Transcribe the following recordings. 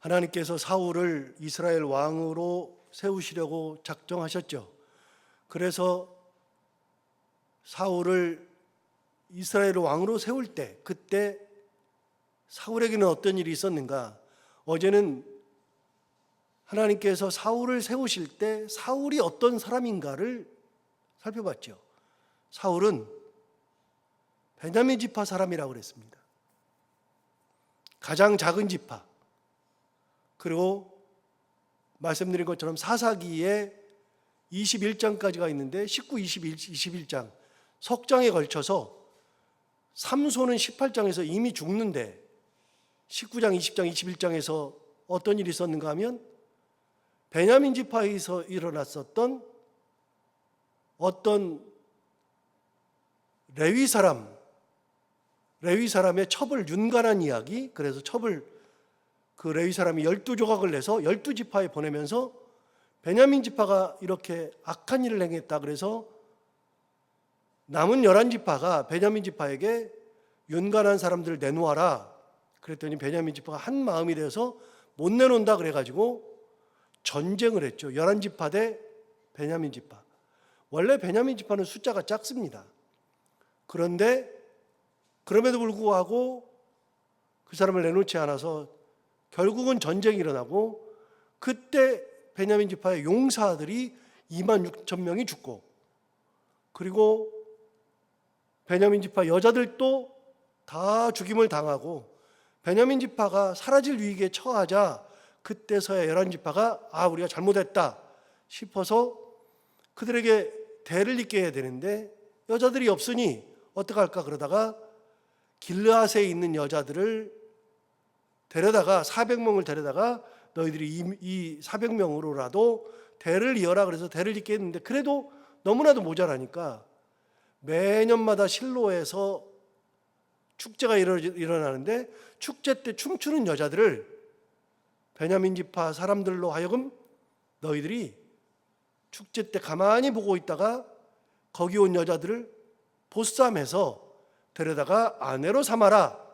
하나님께서 사울을 이스라엘 왕으로 세우시려고 작정하셨죠. 그래서 사울을 이스라엘 왕으로 세울 때 그때 사울에게는 어떤 일이 있었는가? 어제는 하나님께서 사울을 세우실 때 사울이 어떤 사람인가를 살펴봤죠. 사울은 베냐민 지파 사람이라고 그랬습니다. 가장 작은 지파. 그리고 말씀드린 것처럼 사사기에 21장까지가 있는데 19, 21, 21장 석장에 걸쳐서 삼손은 18장에서 이미 죽는데 19장, 20장, 21장에서 어떤 일이 있었는가 하면 베냐민 지파에서 일어났었던 어떤 레위 사람, 레위 사람의 첩을 윤관한 이야기, 그래서 첩을 그 레위 사람이 열두 조각을 내서 열두 지파에 보내면서 베냐민 지파가 이렇게 악한 일을 행했다 그래서 남은 열한 지파가 베냐민 지파에게 윤관한 사람들을 내놓아라. 그랬더니 베냐민 지파가 한 마음이 되어서 못 내놓는다 그래가지고 전쟁을 했죠. 열한 지파 대 베냐민 지파. 원래 베냐민 지파는 숫자가 작습니다. 그런데 그럼에도 불구하고 그 사람을 내놓지 않아서 결국은 전쟁이 일어나고 그때 베냐민 지파의 용사들이 2만 6천 명이 죽고 그리고 베냐민 지파 여자들도 다 죽임을 당하고 베냐민 지파가 사라질 위기에 처하자 그때서야 열한 지파가 아 우리가 잘못했다 싶어서 그들에게 대를 잇게 해야 되는데 여자들이 없으니 어떡할까 그러다가 길르앗에 있는 여자들을 데려다가 400명을 데려다가 너희들이 이, 이 400명으로라도 대를 이어라 그래서 대를 잇게 했는데 그래도 너무나도 모자라니까 매년마다 실로에서 축제가 일어- 일어나는데 축제 때 춤추는 여자들을 베냐민 지파 사람들로 하여금 너희들이 축제 때 가만히 보고 있다가 거기 온 여자들을 보쌈해서 데려다가 아내로 삼아라.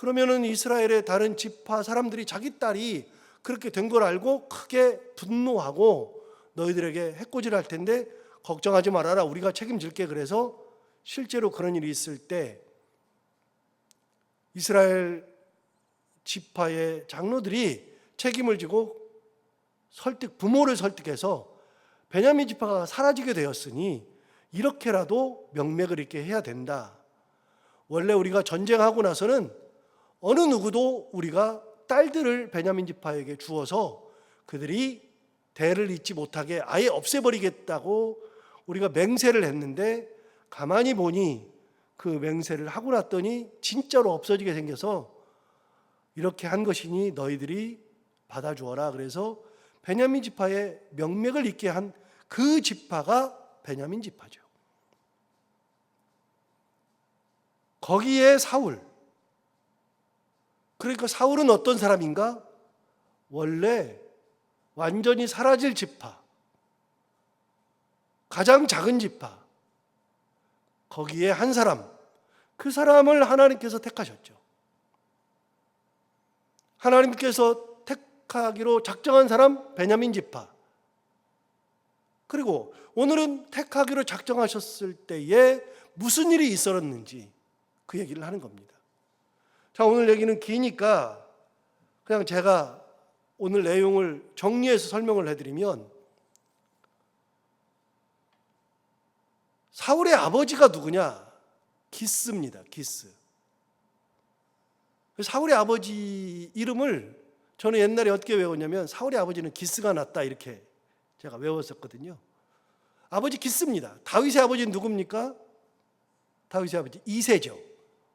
그러면은 이스라엘의 다른 지파 사람들이 자기 딸이 그렇게 된 걸 알고 크게 분노하고 너희들에게 해코지를 할 텐데 걱정하지 말아라. 우리가 책임질게. 그래서 실제로 그런 일이 있을 때 이스라엘 지파의 장로들이 책임을 지고 설득 부모를 설득해서 베냐민 지파가 사라지게 되었으니 이렇게라도 명맥을 있게 해야 된다. 원래 우리가 전쟁하고 나서는 어느 누구도 우리가 딸들을 베냐민 지파에게 주어서 그들이 대를 잇지 못하게 아예 없애버리겠다고 우리가 맹세를 했는데 가만히 보니 그 맹세를 하고 났더니 진짜로 없어지게 생겨서 이렇게 한 것이니 너희들이 받아주어라. 그래서 베냐민 지파의 명맥을 잇게 한 그 지파가 베냐민 지파죠. 거기에 사울. 그러니까 사울은 어떤 사람인가? 원래 완전히 사라질 지파. 가장 작은 지파. 거기에 한 사람. 그 사람을 하나님께서 택하셨죠. 하나님께서 택하기로 작정한 사람 베냐민 지파. 그리고 오늘은 택하기로 작정하셨을 때에 무슨 일이 있었는지 그 얘기를 하는 겁니다. 자, 오늘 얘기는 기니까 그냥 제가 오늘 내용을 정리해서 설명을 해드리면 사울의 아버지가 누구냐? 기스입니다. 기스. 사울의 아버지 이름을 저는 옛날에 어떻게 외웠냐면 사울의 아버지는 기스가 났다 이렇게 제가 외웠었거든요. 아버지 기스입니다. 다윗의 아버지는 누굽니까? 다윗의 아버지 이세죠.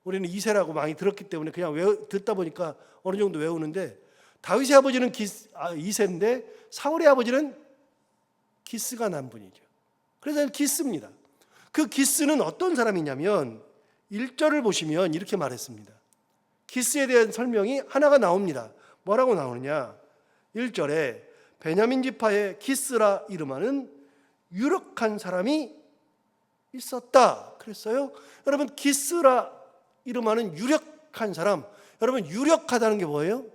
우리는 이세라고 많이 들었기 때문에 그냥 외우, 듣다 보니까 어느 정도 외우는데 다윗의 아버지는 기스, 아, 이세인데 사울의 아버지는 기스가 난 분이죠. 그래서 기스입니다. 그 기스는 어떤 사람이냐면 1절을 보시면 이렇게 말했습니다. 기스에 대한 설명이 하나가 나옵니다. 뭐라고 나오느냐? 1절에 베냐민 지파의 기스라 이름하는 유력한 사람이 있었다. 그랬어요. 여러분 기스라 이름하는 유력한 사람. 여러분 유력하다는 게 뭐예요?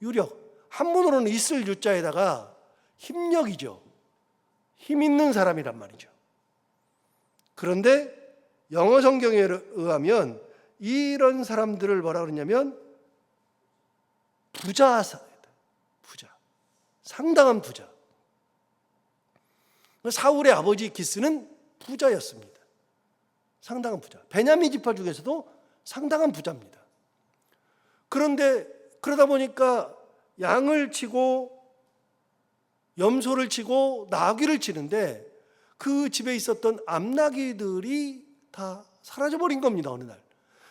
유력. 한문으로는 있을 유자에다가 힘력이죠. 힘 있는 사람이란 말이죠. 그런데 영어 성경에 의하면 이런 사람들을 뭐라 그러냐면 부자 부자 상당한 부자 사울의 아버지 기스는 부자였습니다. 상당한 부자. 베냐민 지파 중에서도 상당한 부자입니다. 그런데 그러다 보니까 양을 치고 염소를 치고 나귀를 치는데 그 집에 있었던 암나귀들이 다 사라져 버린 겁니다 어느 날.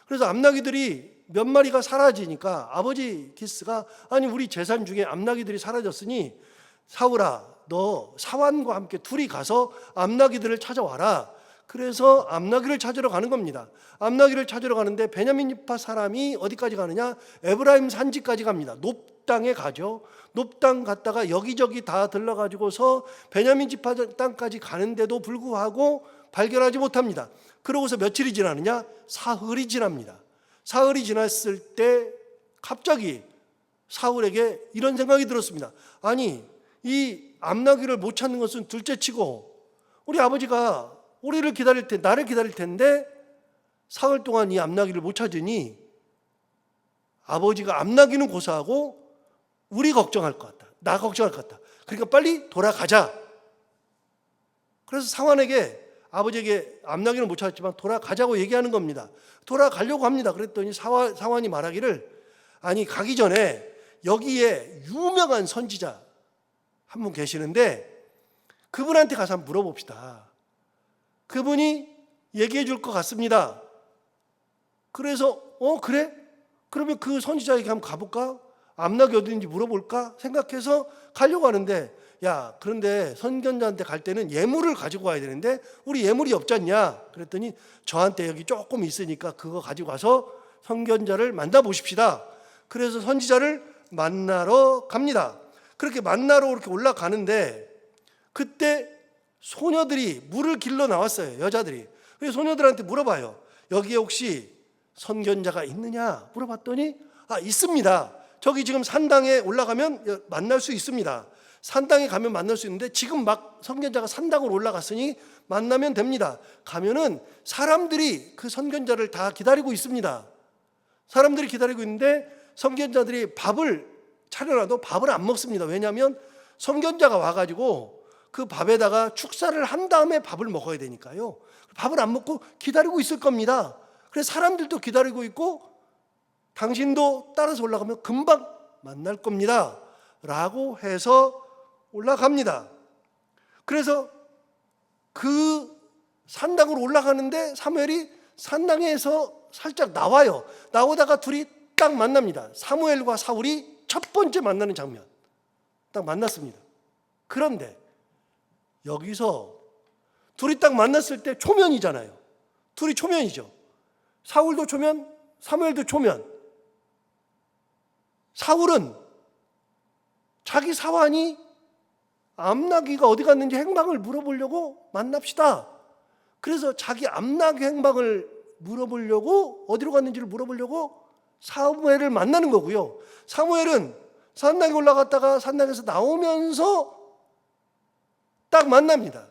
그래서 암나귀들이 몇 마리가 사라지니까 아버지 기스가 아니 우리 재산 중에 암나귀들이 사라졌으니 사울아 너 사환과 함께 둘이 가서 암나귀들을 찾아와라. 그래서 암나귀를 찾으러 가는 겁니다. 암나귀를 찾으러 가는데 베냐민 지파 사람이 어디까지 가느냐? 에브라임 산지까지 갑니다. 높땅에 가죠. 높땅 갔다가 여기저기 다 들러가지고서 베냐민 지파 땅까지 가는데도 불구하고 발견하지 못합니다. 그러고서 며칠이 지나느냐? 사흘이 지납니다. 사흘이 지났을 때 갑자기 사울에게 이런 생각이 들었습니다. 아니, 이 암나귀를 못 찾는 것은 둘째 치고 우리 아버지가 우리를 기다릴 때 나를 기다릴 텐데 사흘 동안 이 암나귀를 못 찾으니 아버지가 암나귀는 고사하고 우리 걱정할 것 같다. 나 걱정할 것 같다. 그러니까 빨리 돌아가자. 그래서 상환에게 아버지에게 암나귀는 못 찾았지만 돌아가자고 얘기하는 겁니다. 돌아가려고 합니다. 그랬더니 사환, 상환이 말하기를 아니 가기 전에 여기에 유명한 선지자 한 분 계시는데 그분한테 가서 한번 물어봅시다. 그분이 얘기해 줄 것 같습니다. 그래서 어 그래? 그러면 그 선지자에게 한번 가볼까? 암낙이 어디인지 물어볼까? 생각해서 가려고 하는데 야 그런데 선견자한테 갈 때는 예물을 가지고 와야 되는데 우리 예물이 없잖냐? 그랬더니 저한테 여기 조금 있으니까 그거 가지고 와서 선견자를 만나 보십시다. 그래서 선지자를 만나러 갑니다. 그렇게 만나러 이렇게 올라가는데 그때 소녀들이 물을 길러 나왔어요. 여자들이. 그래서 소녀들한테 물어봐요. 여기에 혹시 선견자가 있느냐? 물어봤더니 아 있습니다. 저기 지금 산당에 올라가면 만날 수 있습니다. 산당에 가면 만날 수 있는데 지금 막 선견자가 산당으로 올라갔으니 만나면 됩니다. 가면은 사람들이 그 선견자를 다 기다리고 있습니다. 사람들이 기다리고 있는데 선견자들이 밥을 차려놔도 밥을 안 먹습니다. 왜냐하면 선견자가 와가지고 그 밥에다가 축사를 한 다음에 밥을 먹어야 되니까요. 밥을 안 먹고 기다리고 있을 겁니다. 그래서 사람들도 기다리고 있고 당신도 따라서 올라가면 금방 만날 겁니다. 라고 해서 올라갑니다. 그래서 그 산당으로 올라가는데 사무엘이 산당에서 살짝 나와요. 나오다가 둘이 딱 만납니다. 사무엘과 사울이 첫 번째 만나는 장면. 딱 만났습니다. 그런데 여기서 둘이 딱 만났을 때 초면이잖아요. 둘이 초면이죠. 사울도 초면, 사무엘도 초면. 사울은 자기 사환이 암나귀가 어디 갔는지 행방을 물어보려고 만납시다. 그래서 자기 암나귀 행방을 물어보려고 어디로 갔는지를 물어보려고 사무엘을 만나는 거고요. 사무엘은 산당에 올라갔다가 산당에서 나오면서 딱 만납니다.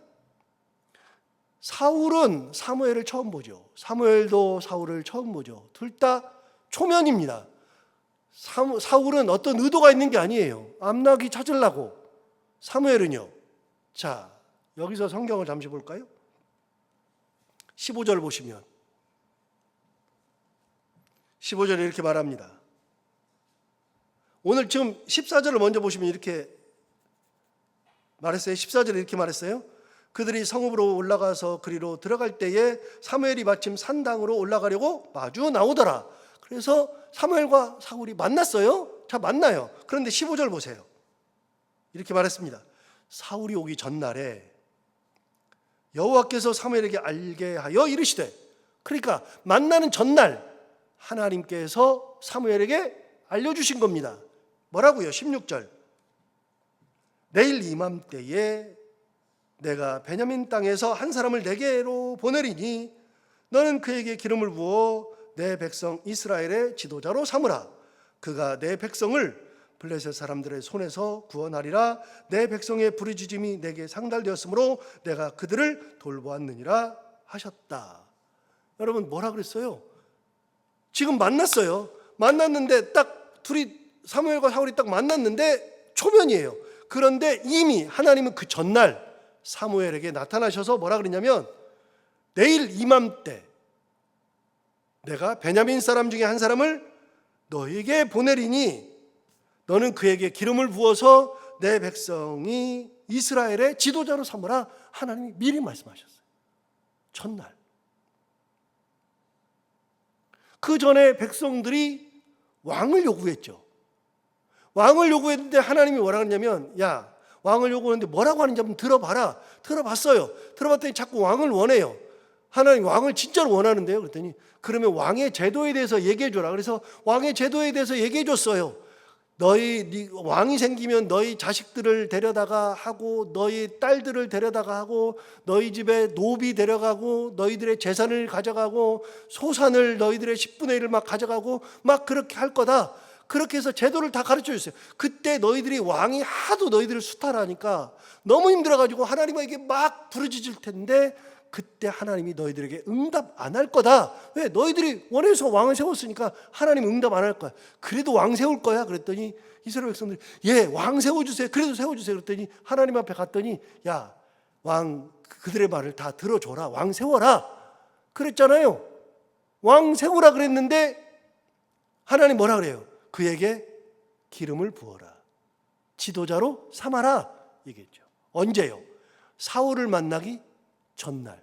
사울은 사무엘을 처음 보죠. 사무엘도 사울을 처음 보죠. 둘 다 초면입니다. 사울은 어떤 의도가 있는 게 아니에요. 암낙이 찾으려고. 사무엘은요. 자, 여기서 성경을 잠시 볼까요? 15절 보시면 15절에 이렇게 말합니다. 오늘 지금 14절을 먼저 보시면 이렇게 말했어요. 14절에 이렇게 말했어요. 그들이 성읍으로 올라가서 그리로 들어갈 때에 사무엘이 마침 산당으로 올라가려고 마주 나오더라. 그래서 사무엘과 사울이 만났어요. 자, 만나요. 그런데 15절 보세요. 이렇게 말했습니다. 사울이 오기 전날에 여호와께서 사무엘에게 알게 하여 이르시되 그러니까 만나는 전날 하나님께서 사무엘에게 알려 주신 겁니다. 뭐라고요? 16절. 내일 이맘때에 내가 베냐민 땅에서 한 사람을 내게로 보내리니 너는 그에게 기름을 부어 내 백성 이스라엘의 지도자로 삼으라. 그가 내 백성을 블레셋 사람들의 손에서 구원하리라 내 백성의 부르짖음이 내게 상달되었으므로 내가 그들을 돌보았느니라 하셨다. 여러분 뭐라 그랬어요? 지금 만났어요. 만났는데 딱 둘이 사무엘과 사울이 딱 만났는데 초면이에요. 그런데 이미 하나님은 그 전날 사무엘에게 나타나셔서 뭐라 그랬냐면 내일 이맘때 내가 베냐민 사람 중에 한 사람을 너에게 보내리니 너는 그에게 기름을 부어서 내 백성이 이스라엘의 지도자로 삼으라 하나님이 미리 말씀하셨어요. 첫날. 그 전에 백성들이 왕을 요구했죠. 왕을 요구했는데 하나님이 뭐라 그러냐면 야 왕을 요구하는데 뭐라고 하는지 한번 들어봐라. 들어봤어요. 들어봤더니 자꾸 왕을 원해요. 하나님 왕을 진짜로 원하는데요. 그랬더니 그러면 왕의 제도에 대해서 얘기해 줘라. 그래서 왕의 제도에 대해서 얘기해 줬어요. 너희 네 왕이 생기면 너희 자식들을 데려다가 하고 너희 딸들을 데려다가 하고 너희 집에 노비 데려가고 너희들의 재산을 가져가고 소산을 너희들의 10분의 1을 막 가져가고 막 그렇게 할 거다. 그렇게 해서 제도를 다 가르쳐 줬어요. 그때 너희들이 왕이 하도 너희들을 수탈하니까 너무 힘들어가지고 하나님에게 막 부르짖을 텐데 그때 하나님이 너희들에게 응답 안 할 거다. 왜? 너희들이 원해서 왕을 세웠으니까 하나님 응답 안 할 거야. 그래도 왕 세울 거야. 그랬더니 이스라엘 백성들이 예, 왕 세워주세요. 그래도 세워주세요. 그랬더니 하나님 앞에 갔더니 야, 왕 그들의 말을 다 들어줘라. 왕 세워라. 그랬잖아요. 왕 세우라 그랬는데 하나님 뭐라 그래요? 그에게 기름을 부어라. 지도자로 삼아라. 얘기했죠. 언제요? 사울을 만나기 전날.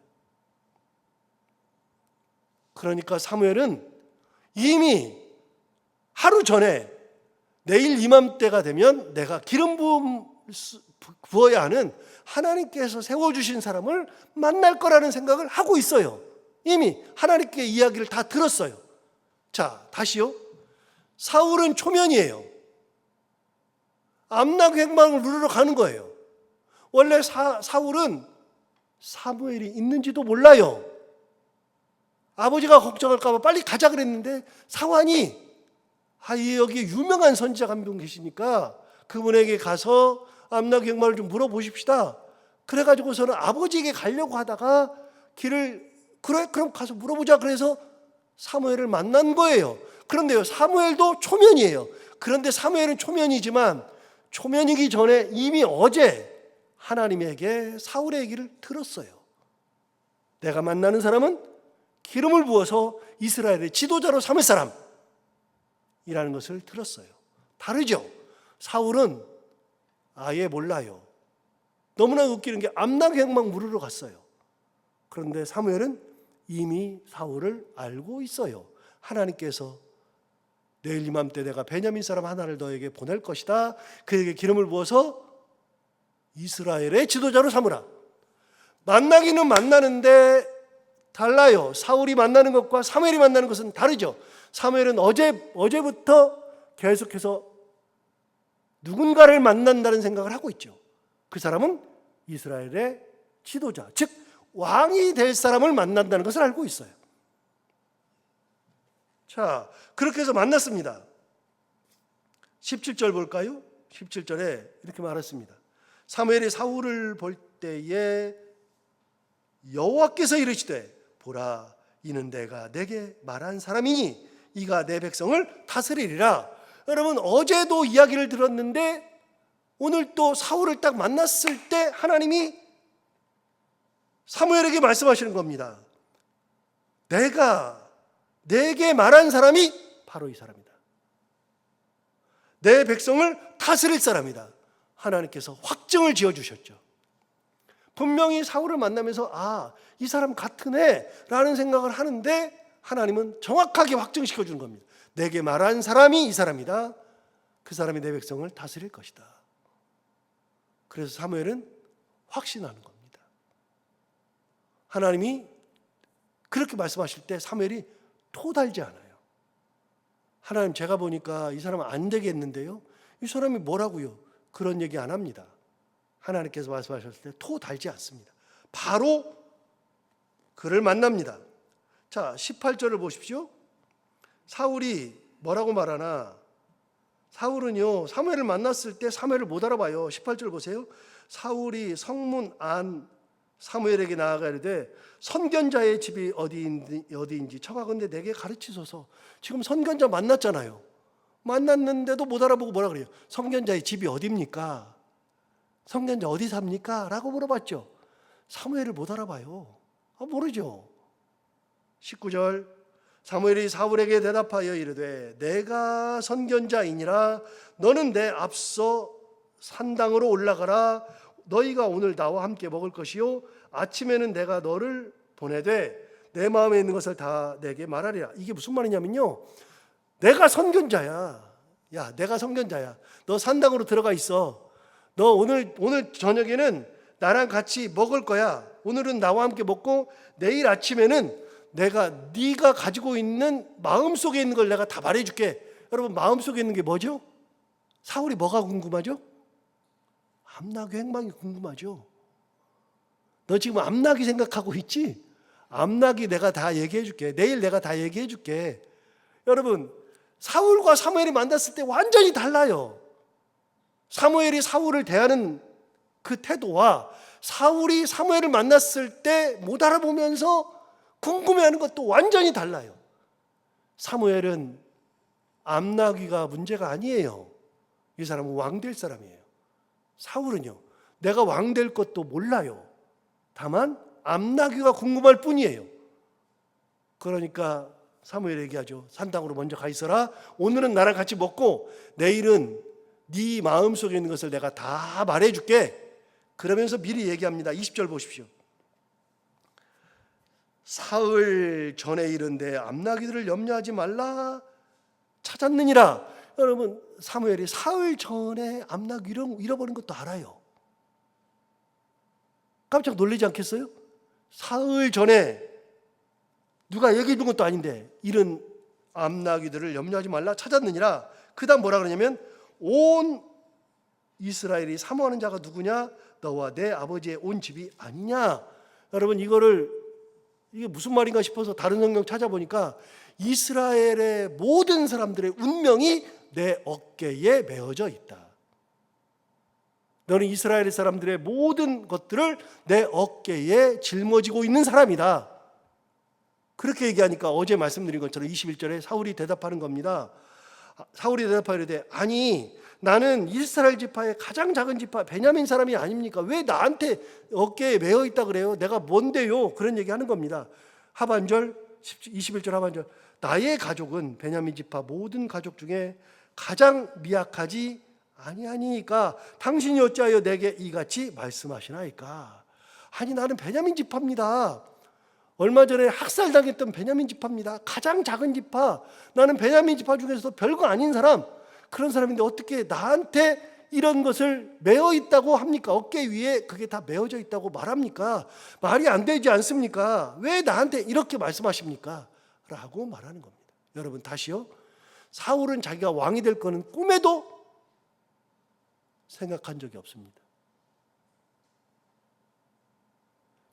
그러니까 사무엘은 이미 하루 전에 내일 이맘때가 되면 내가 기름 부어야 하는 하나님께서 세워주신 사람을 만날 거라는 생각을 하고 있어요. 이미 하나님께 이야기를 다 들었어요. 자, 다시요. 사울은 초면이에요. 암낙 행방을 누르러 가는 거예요. 원래 사, 사울은 사무엘이 있는지도 몰라요. 아버지가 걱정할까봐 빨리 가자 그랬는데 사환이 아, 여기 유명한 선지자 한분 계시니까 그분에게 가서 암낙 행방을 좀 물어보십시다. 그래가지고서는 아버지에게 가려고 하다가 길을 그래 그럼 가서 물어보자 그래서 사무엘을 만난 거예요. 그런데요 사무엘도 초면이에요. 그런데 사무엘은 초면이지만 초면이기 전에 이미 어제 하나님에게 사울의 얘기를 들었어요. 내가 만나는 사람은 기름을 부어서 이스라엘의 지도자로 삼을 사람이라는 것을 들었어요. 다르죠? 사울은 아예 몰라요. 너무나 웃기는 게 암낙행막 물으러 갔어요. 그런데 사무엘은 이미 사울을 알고 있어요. 하나님께서 내일 이맘때 내가 베냐민 사람 하나를 너에게 보낼 것이다. 그에게 기름을 부어서 이스라엘의 지도자로 삼으라. 만나기는 만나는데 달라요. 사울이 만나는 것과 사무엘이 만나는 것은 다르죠. 사무엘은 어제 어제부터 계속해서 누군가를 만난다는 생각을 하고 있죠. 그 사람은 이스라엘의 지도자, 즉 왕이 될 사람을 만난다는 것을 알고 있어요. 자, 그렇게 해서 만났습니다. 17절 볼까요? 17절에 이렇게 말했습니다. 사무엘이 사울을 볼 때에 여호와께서 이르시되 보라 이는 내가 내게 말한 사람이니 이가 내 백성을 다스리리라. 여러분 어제도 이야기를 들었는데 오늘 또 사울을 딱 만났을 때 하나님이 사무엘에게 말씀하시는 겁니다. 내가 내게 말한 사람이 바로 이 사람이다. 내 백성을 다스릴 사람이다. 하나님께서 확정을 지어 주셨죠. 분명히 사울을 만나면서 아, 이 사람 같으네라는 생각을 하는데 하나님은 정확하게 확정시켜 주는 겁니다. 내게 말한 사람이 이 사람이다. 그 사람이 내 백성을 다스릴 것이다. 그래서 사무엘은 확신하는 겁니다. 하나님이 그렇게 말씀하실 때 사무엘이 토달지 않아요. 하나님 제가 보니까 이 사람은 안 되겠는데요. 이 사람이 뭐라고요? 그런 얘기 안 합니다. 하나님께서 말씀하셨을 때 토 달지 않습니다. 바로 그를 만납니다. 자, 18절을 보십시오. 사울이 뭐라고 말하나? 사울은요 사무엘을 만났을 때 사무엘을 못 알아봐요. 18절 보세요. 사울이 성문 안 사무엘에게 나아가 이르되 선견자의 집이 어디인지, 어디인지 청하건대 내게 가르치소서. 지금 선견자 만났잖아요. 만났는데도 못 알아보고 뭐라 그래요? 선견자의 집이 어디입니까? 선견자 어디 삽니까? 라고 물어봤죠. 사무엘을 못 알아봐요. 아, 모르죠. 19절 사무엘이 사울에게 대답하여 이르되 내가 선견자이니라 너는 내 앞서 산당으로 올라가라 너희가 오늘 나와 함께 먹을 것이요. 아침에는 내가 너를 보내되 내 마음에 있는 것을 다 내게 말하리라. 이게 무슨 말이냐면요. 내가 선견자야. 야 내가 선견자야. 너 산당으로 들어가 있어. 너 오늘 오늘 저녁에는 나랑 같이 먹을 거야. 오늘은 나와 함께 먹고 내일 아침에는 내가 네가 가지고 있는 마음 속에 있는 걸 내가 다 말해 줄게. 여러분 마음 속에 있는 게 뭐죠? 사울이 뭐가 궁금하죠? 암나귀 행방이 궁금하죠. 너 지금 암나귀 생각하고 있지? 암나귀 내가 다 얘기해 줄게. 내일 내가 다 얘기해 줄게. 여러분 사울과 사무엘이 만났을 때 완전히 달라요. 사무엘이 사울을 대하는 그 태도와 사울이 사무엘을 만났을 때 못 알아보면서 궁금해하는 것도 완전히 달라요. 사무엘은 암나귀가 문제가 아니에요. 이 사람은 왕 될 사람이에요. 사울은요, 내가 왕 될 것도 몰라요. 다만 암나귀가 궁금할 뿐이에요. 그러니까 사무엘 얘기하죠. 산당으로 먼저 가 있어라. 오늘은 나랑 같이 먹고 내일은 네 마음 속에 있는 것을 내가 다 말해줄게. 그러면서 미리 얘기합니다. 20절 보십시오. 사흘 전에 이른데 암나기들을 염려하지 말라 찾았느니라. 여러분 사무엘이 사흘 전에 암나귀 잃어버린 것도 알아요. 깜짝 놀라지 않겠어요? 사흘 전에 누가 얘기해 준 것도 아닌데 이런 암나귀들을 염려하지 말라 찾았느니라. 그 다음 뭐라 그러냐면 온 이스라엘이 사모하는 자가 누구냐? 너와 내 아버지의 온 집이 아니냐? 여러분 이거를 이게 무슨 말인가 싶어서 다른 성경 찾아보니까 이스라엘의 모든 사람들의 운명이 내 어깨에 메어져 있다. 너는 이스라엘 사람들의 모든 것들을 내 어깨에 짊어지고 있는 사람이다. 그렇게 얘기하니까 어제 말씀드린 것처럼 21절에 사울이 대답하는 겁니다. 사울이 대답하려되 아니 나는 이스라엘 지파의 가장 작은 지파 베냐민 사람이 아닙니까? 왜 나한테 어깨에 매어 있다 그래요? 내가 뭔데요? 그런 얘기 하는 겁니다. 하반절 21절 하반절 나의 가족은 베냐민 지파 모든 가족 중에 가장 미약하지 아니하니까 당신이 어찌하여 내게 이같이 말씀하시나이까? 아니 나는 베냐민 지파입니다. 얼마 전에 학살당했던 베냐민 지파입니다. 가장 작은 지파. 나는 베냐민 지파 중에서 별거 아닌 사람. 그런 사람인데 어떻게 나한테 이런 것을 메어 있다고 합니까? 어깨 위에 그게 다 메어져 있다고 말합니까? 말이 안 되지 않습니까? 왜 나한테 이렇게 말씀하십니까? 라고 말하는 겁니다. 여러분 다시요. 사울은 자기가 왕이 될 거는 꿈에도 생각한 적이 없습니다.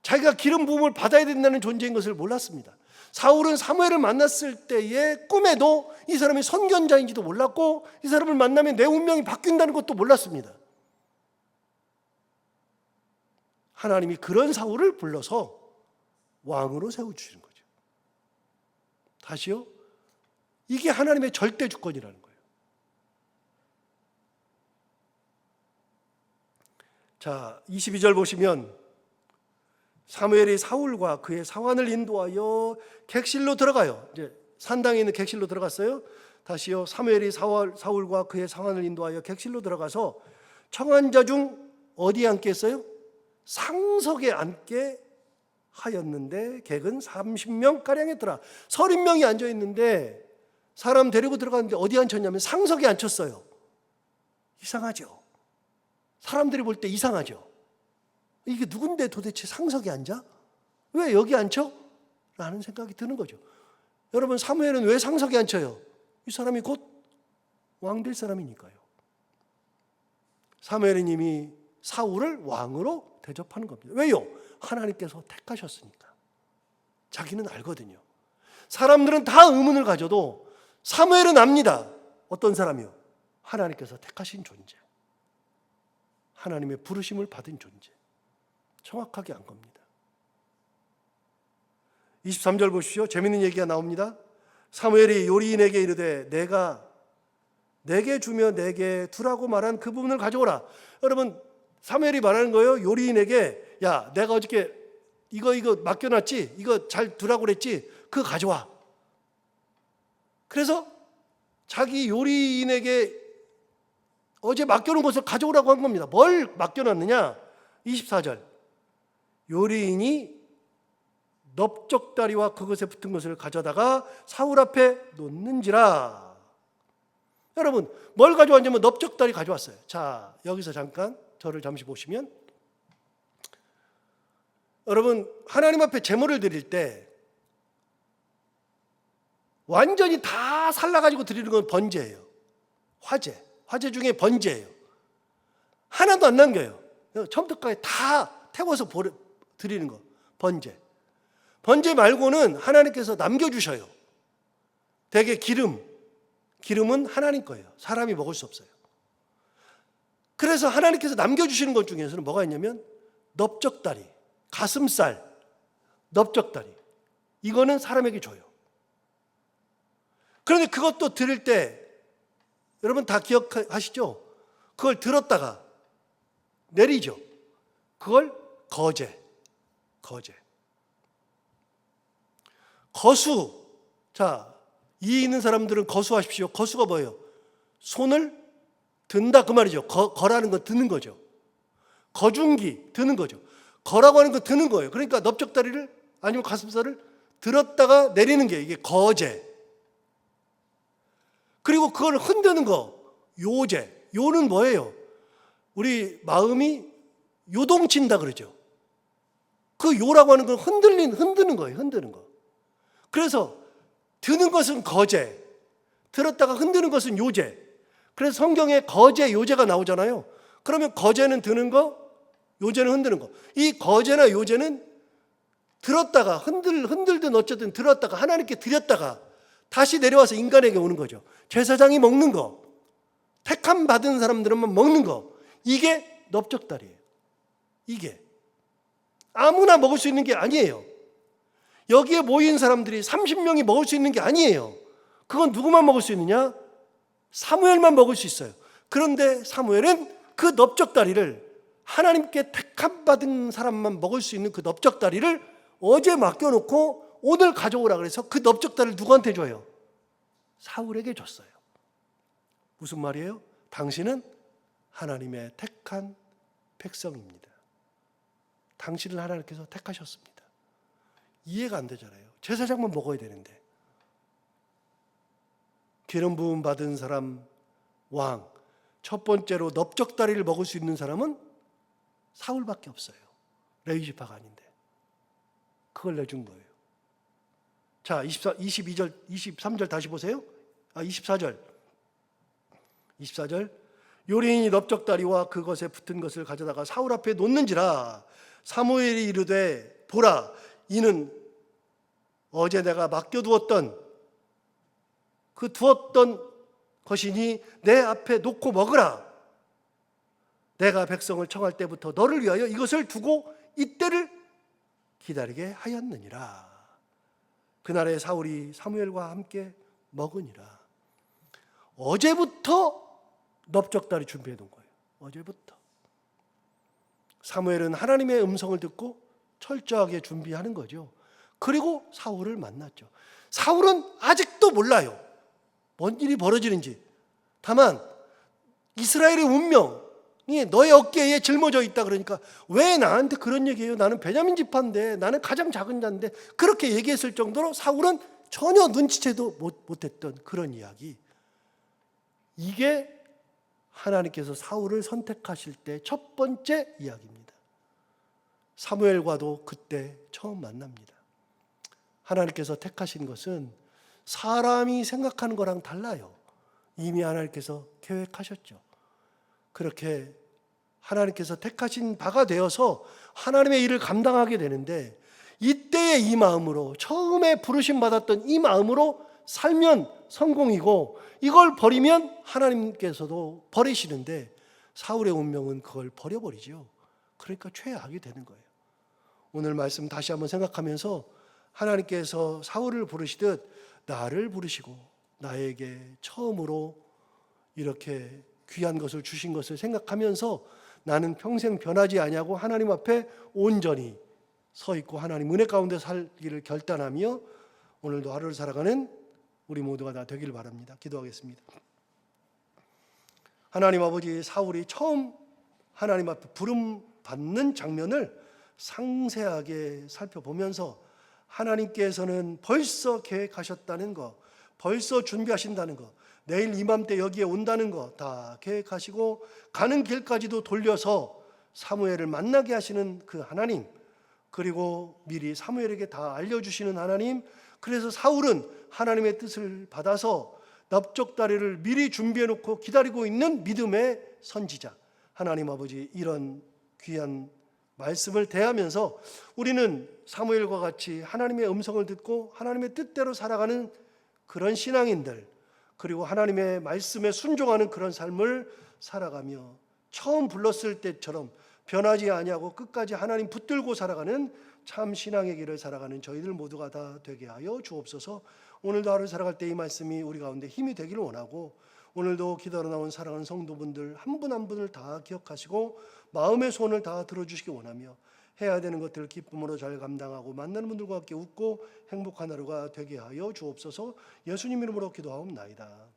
자기가 기름 부음을 받아야 된다는 존재인 것을 몰랐습니다. 사울은 사무엘을 만났을 때의 꿈에도 이 사람이 선견자인지도 몰랐고 이 사람을 만나면 내 운명이 바뀐다는 것도 몰랐습니다. 하나님이 그런 사울을 불러서 왕으로 세워 주시는 거죠. 다시요. 이게 하나님의 절대 주권이라는 거예요. 자, 22절 보시면 사무엘이 사울과 그의 사환을 인도하여 객실로 들어가요. 이제 산당에 있는 객실로 들어갔어요. 다시요. 사무엘이 사울, 사울과 그의 사환을 인도하여 객실로 들어가서 청한자 중 어디에 앉게 했어요? 상석에 앉게 하였는데 객은 30명 가량 했더라. 30명이 앉아 있는데 사람 데리고 들어갔는데 어디 앉혔냐면 상석에 앉혔어요. 이상하죠. 사람들이 볼 때 이상하죠. 이게 누군데 도대체 상석에 앉아? 왜 여기 앉혀? 라는 생각이 드는 거죠. 여러분 사무엘은 왜 상석에 앉혀요? 이 사람이 곧 왕 될 사람이니까요. 사무엘은 이미 사울을 왕으로 대접하는 겁니다. 왜요? 하나님께서 택하셨으니까. 자기는 알거든요. 사람들은 다 의문을 가져도 사무엘은 압니다. 어떤 사람이요? 하나님께서 택하신 존재. 하나님의 부르심을 받은 존재. 정확하게 안 겁니다. 23절 보십시오. 재밌는 얘기가 나옵니다. 사무엘이 요리인에게 이르되 내가 내게 주며 내게 두라고 말한 그 부분을 가져오라. 여러분 사무엘이 말하는 거예요. 요리인에게 야 내가 어저께 이거 이거 맡겨놨지 이거 잘 두라고 그랬지 그거 가져와. 그래서 자기 요리인에게 어제 맡겨놓은 것을 가져오라고 한 겁니다. 뭘 맡겨놨느냐? 24절. 요리인이 넓적다리와 그것에 붙은 것을 가져다가 사울 앞에 놓는지라. 여러분, 뭘 가져왔냐면 넓적다리 가져왔어요. 자, 여기서 잠깐 저를 잠시 보시면 여러분, 하나님 앞에 제물을 드릴 때 완전히 다 살라가지고 드리는 건 번제예요. 화제. 화제 중에 번제예요. 하나도 안 남겨요. 처음부터까지 다 태워서 드리는 거. 번제. 번제 말고는 하나님께서 남겨주셔요. 대개 기름. 기름은 하나님 거예요. 사람이 먹을 수 없어요. 그래서 하나님께서 남겨주시는 것 중에서는 뭐가 있냐면 넓적다리, 가슴살, 넓적다리. 이거는 사람에게 줘요. 그런데 그것도 들을 때 여러분 다 기억하시죠? 그걸 들었다가 내리죠. 그걸 거제, 거제. 거수. 자, 이 있는 사람들은 거수하십시오. 거수가 뭐예요? 손을 든다 그 말이죠. 거, 거라는 건 드는 거죠. 거중기 드는 거죠. 거라고 하는 건 드는 거예요. 그러니까 넓적다리를 아니면 가슴살을 들었다가 내리는 게 이게 거제. 그리고 그걸 흔드는 거 요제. 요는 뭐예요? 우리 마음이 요동친다 그러죠. 그 요라고 하는 건 흔들린 흔드는 거예요. 흔드는 거. 그래서 드는 것은 거제, 들었다가 흔드는 것은 요제. 그래서 성경에 거제, 요제가 나오잖아요. 그러면 거제는 드는 거, 요제는 흔드는 거. 이 거제나 요제는 들었다가 흔들 흔들든 어쨌든 들었다가 하나님께 드렸다가 다시 내려와서 인간에게 오는 거죠. 제사장이 먹는 거, 택함 받은 사람들만 먹는 거. 이게 넓적다리예요. 이게 아무나 먹을 수 있는 게 아니에요. 여기에 모인 사람들이 30명이 먹을 수 있는 게 아니에요. 그건 누구만 먹을 수 있느냐? 사무엘만 먹을 수 있어요. 그런데 사무엘은 그 넓적다리를 하나님께 택함 받은 사람만 먹을 수 있는 그 넓적다리를 어제 맡겨놓고 오늘 가져오라 그래서 그 넓적다리를 누구한테 줘요? 사울에게 줬어요. 무슨 말이에요? 당신은 하나님의 택한 백성입니다. 당신을 하나님께서 택하셨습니다. 이해가 안 되잖아요. 제사장만 먹어야 되는데. 기름 부음 받은 사람 왕. 첫 번째로 넓적다리를 먹을 수 있는 사람은 사울밖에 없어요. 레위 지파가 아닌데. 그걸 내준 거예요. 자, 24, 22절, 23절 다시 보세요. 아, 24절. 24절. 요리인이 넓적다리와 그것에 붙은 것을 가져다가 사울 앞에 놓는지라 사무엘이 이르되 보라 이는 어제 내가 맡겨 두었던 그 두었던 것이니 내 앞에 놓고 먹으라. 내가 백성을 청할 때부터 너를 위하여 이것을 두고 이때를 기다리게 하였느니라. 그날에 사울이 사무엘과 함께 먹으니라. 어제부터 넓적다리 준비해 놓은 거예요. 어제부터. 사무엘은 하나님의 음성을 듣고 철저하게 준비하는 거죠. 그리고 사울을 만났죠. 사울은 아직도 몰라요. 뭔 일이 벌어지는지. 다만 이스라엘의 운명이 너의 어깨에 짊어져 있다 그러니까 왜 나한테 그런 얘기해요? 나는 베냐민 지파인데 나는 가장 작은 자인데 그렇게 얘기했을 정도로 사울은 전혀 눈치채도 못, 못했던 그런 이야기. 이게 하나님께서 사울을 선택하실 때 첫 번째 이야기입니다. 사무엘과도 그때 처음 만납니다. 하나님께서 택하신 것은 사람이 생각하는 거랑 달라요. 이미 하나님께서 계획하셨죠. 그렇게 하나님께서 택하신 바가 되어서 하나님의 일을 감당하게 되는데 이때의 이 마음으로 처음에 부르심 받았던 이 마음으로 살면 성공이고 이걸 버리면 하나님께서도 버리시는데 사울의 운명은 그걸 버려버리죠. 그러니까 최악이 되는 거예요. 오늘 말씀 다시 한번 생각하면서 하나님께서 사울을 부르시듯 나를 부르시고 나에게 처음으로 이렇게 귀한 것을 주신 것을 생각하면서 나는 평생 변하지 아니하고 하나님 앞에 온전히 서 있고 하나님 은혜 가운데 살기를 결단하며 오늘도 하루를 살아가는 우리 모두가 다 되길 바랍니다. 기도하겠습니다. 하나님 아버지 사울이 처음 하나님 앞에 부름 받는 장면을 상세하게 살펴보면서 하나님께서는 벌써 계획하셨다는 거, 벌써 준비하신다는 거, 내일 이맘때 여기에 온다는 거다 계획하시고 가는 길까지도 돌려서 사무엘을 만나게 하시는 그 하나님, 그리고 미리 사무엘에게 다 알려주시는 하나님, 그래서 사울은 하나님의 뜻을 받아서 납족다리를 미리 준비해 놓고 기다리고 있는 믿음의 선지자. 하나님 아버지 이런 귀한 말씀을 대하면서 우리는 사무엘과 같이 하나님의 음성을 듣고 하나님의 뜻대로 살아가는 그런 신앙인들 그리고 하나님의 말씀에 순종하는 그런 삶을 살아가며 처음 불렀을 때처럼 변하지 아니하고 끝까지 하나님 붙들고 살아가는 참 신앙의 길을 살아가는 저희들 모두가 다 되게 하여 주옵소서. 오늘도 하루 살아갈 때 이 말씀이 우리 가운데 힘이 되기를 원하고 오늘도 기도로 나온 사랑하는 성도분들 한분한 분을 다 기억하시고 마음의 소원을 다 들어주시기 원하며 해야 되는 것들을 기쁨으로 잘 감당하고 만나는 분들과 함께 웃고 행복한 하루가 되게 하여 주옵소서 예수님 이름으로 기도하옵나이다.